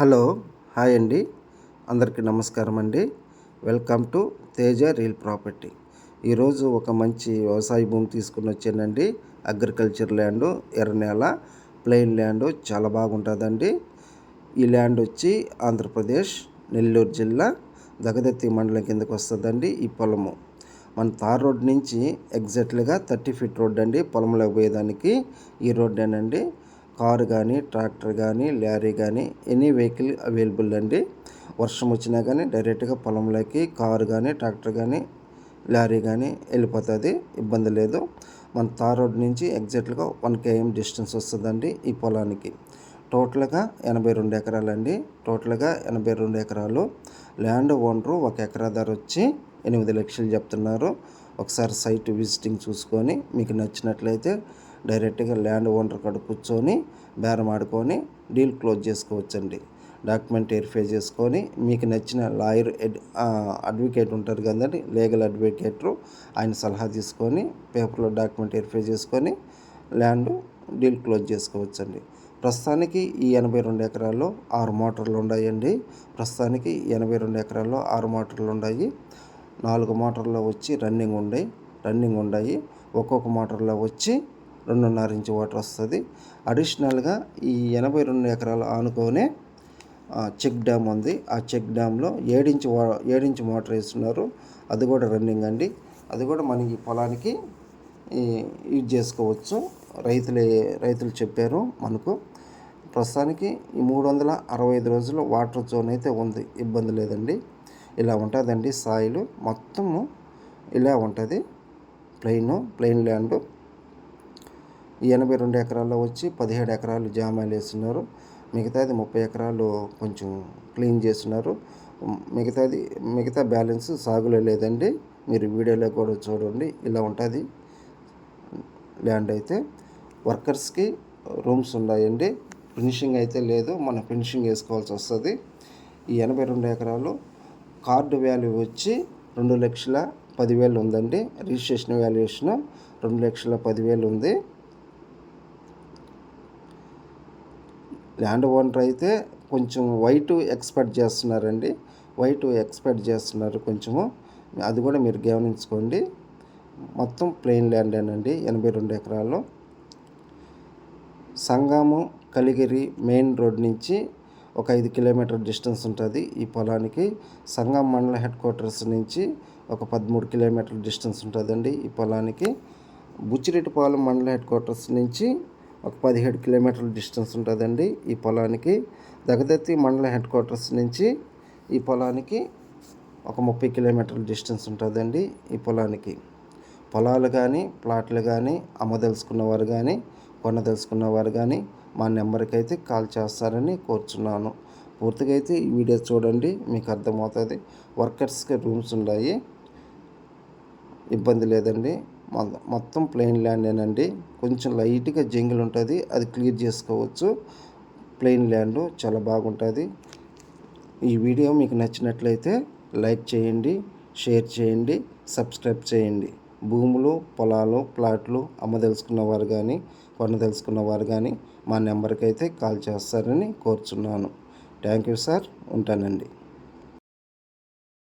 Hello hi అండి. అందరికీ నమస్కారం అండి. Welcome to Teja real property. ఈరోజు ఒక మంచి వ్యవసాయ భూమి తీసుకుని వచ్చానండి. అగ్రికల్చర్ ల్యాండ్ ఎర్రనేల ప్లెయిన్ ల్యాండ్ చాలా బాగుంటుందండి. ఈ ల్యాండ్ వచ్చి ఆంధ్రప్రదేశ్ నెల్లూరు జిల్లా దగదత్తి మండలం కిందకు వస్తుందండి ఈ పొలము. మన తార్ రోడ్ నుంచి ఎగ్జాక్ట్లీగా థర్టీ ఫీట్ రోడ్ అండి. పొలంలోకి పోయేదానికి ఈ రోడ్డేనండి. కారు కానీ ట్రాక్టర్ కానీ లారీ కానీ ఎనీ వెహికల్ అవైలబుల్ అండి. వర్షం వచ్చినా కానీ డైరెక్ట్గా పొలంలోకి కారు కానీ ట్రాక్టర్ కానీ లారీ కానీ వెళ్ళిపోతుంది. ఇబ్బంది లేదు. మన తార్ రోడ్ నుంచి ఎగ్జాక్ట్గా వన్ కేఎం డిస్టెన్స్ వస్తుందండి ఈ పొలానికి. టోటల్గా ఎనభై రెండు ఎకరాలండి. టోటల్గా ఎనభై రెండు ఎకరాలు. ల్యాండ్ ఓనరు ఒక ఎకరా ధర వచ్చి ఎనిమిది లక్షలు చెప్తున్నారు. ఒకసారి సైట్ విజిటింగ్ చూసుకొని మీకు నచ్చినట్లయితే డైరెక్ట్గా ల్యాండ్ ఓనర్ కాడ కూర్చొని బేరం ఆడుకొని డీల్ క్లోజ్ చేసుకోవచ్చండి. డాక్యుమెంట్ వెరిఫై చేసుకొని మీకు నచ్చిన లాయర్ అడ్వకేట్ ఉంటారు కదండి లీగల్ అడ్వకేటరు ఆయన సలహా తీసుకొని పేపర్లో డాక్యుమెంట్ వెరిఫై చేసుకొని ల్యాండ్ డీల్ క్లోజ్ చేసుకోవచ్చండి. ప్రస్తుతానికి ఈ ఎనభై రెండు ఎకరాల్లో ఆరు మోటార్లు ఉన్నాయండి. ప్రస్తుతానికి ఎనభై రెండు ఎకరాల్లో ఆరు మోటార్లు ఉన్నాయి. నాలుగు మోటార్లో వచ్చి రన్నింగ్ ఉన్నాయి రన్నింగ్ ఉన్నాయి ఒక్కొక్క మోటార్లో వచ్చి రెండున్నర ఇంచు వాటర్ వస్తుంది. అడిషనల్గా ఈ ఎనభై రెండు ఎకరాలు ఆనుకోనే చెక్ డ్యామ్ ఉంది. ఆ చెక్ డ్యామ్లో ఏడించి వా ఏడించి మోటార్ వేస్తున్నారు. అది కూడా రన్నింగ్ అండి. అది కూడా మనకి పొలానికి యూజ్ చేసుకోవచ్చు. రైతులే రైతులు చెప్పారు మనకు. ప్రస్తుతానికి ఈ మూడు వందల అరవై ఐదు రోజులు వాటర్ జోన్ అయితే ఉంది. ఇబ్బంది లేదండి. ఇలా ఉంటుందండి సాయిలు. మొత్తము ఇలా ఉంటుంది. Plain plain land. ఈ ఎనభై రెండు ఎకరాల్లో వచ్చి పదిహేడు ఎకరాలు జామాయిలు వేస్తున్నారు. మిగతాది ముప్పై ఎకరాలు కొంచెం క్లీన్ చేస్తున్నారు. మిగతాది మిగతా బ్యాలెన్స్ సాగులో లేదండి. మీరు వీడియోలో కూడా చూడండి. ఇలా ఉంటుంది. ల్యాండ్ అయితే వర్కర్స్కి రూమ్స్ ఉన్నాయండి. ఫినిషింగ్ అయితే లేదు. మనం ఫినిషింగ్ వేసుకోవాల్సి వస్తుంది. ఈ ఎనభై రెండు ఎకరాలు కార్డు వాల్యూ వచ్చి రెండు లక్షల పదివేలు ఉందండి. రిజిస్ట్రేషన్ వాల్యుయేషన్ రెండు లక్షల పదివేలు ఉంది. ల్యాండ్ ఓనర్ అయితే కొంచెం వైట్ ఎక్స్పెక్ట్ చేస్తున్నారండి. వైట్ ఎక్స్పెక్ట్ చేస్తున్నారు కొంచెము. అది కూడా మీరు గమనించుకోండి. మొత్తం ప్లెయిన్ ల్యాండేనండి ఎనభై రెండు ఎకరాలు సంగము కలిగిరి మెయిన్ రోడ్ నుంచి ఒక ఐదు కిలోమీటర్ డిస్టెన్స్ ఉంటుంది ఈ పొలానికి. సంగం మండల హెడ్ క్వార్టర్స్ నుంచి ఒక పదమూడు కిలోమీటర్ డిస్టెన్స్ ఉంటుందండి ఈ పొలానికి. బుచ్చిరెడ్డిపాలెం మండల హెడ్ క్వార్టర్స్ నుంచి ఒక పదిహేడు కిలోమీటర్ల డిస్టెన్స్ ఉంటుందండి ఈ పొలానికి. దగదత్తి మండల హెడ్ క్వార్టర్స్ నుంచి ఈ పొలానికి ఒక ముప్పై కిలోమీటర్ల డిస్టెన్స్ ఉంటుందండి ఈ పొలానికి. పొలాలు కానీ ప్లాట్లు కానీ అమ్మదలుచుకున్నవారు కానీ కొనదలుచుకున్నవారు కానీ మా నెంబర్కి అయితే కాల్ చేస్తారని కోరుచున్నాను. పూర్తిగా అయితే ఈ వీడియో చూడండి మీకు అర్థమవుతుంది. వర్కర్స్కి రూమ్స్ ఉన్నాయి. ఇబ్బంది లేదండి. మొత్తం ప్లెయిన్ ల్యాండేనండి కొంచెం లైట్గా జంగిల్ ఉంటుంది. అది క్లియర్ చేసుకోవచ్చు. ప్లెయిన్ ల్యాండ్ చాలా బాగుంటుంది. ఈ వీడియో మీకు నచ్చినట్లయితే లైక్ చేయండి షేర్ చేయండి సబ్స్క్రైబ్ చేయండి. భూములు పొలాలు ప్లాట్లు అమ్మదలుచుకున్న వారు కానీ కొనదలుచుకున్న వారు కానీ మా నెంబర్కి అయితే కాల్ చేస్తారని కోరుచున్నాను. Thank you sir. ఉంటానండి.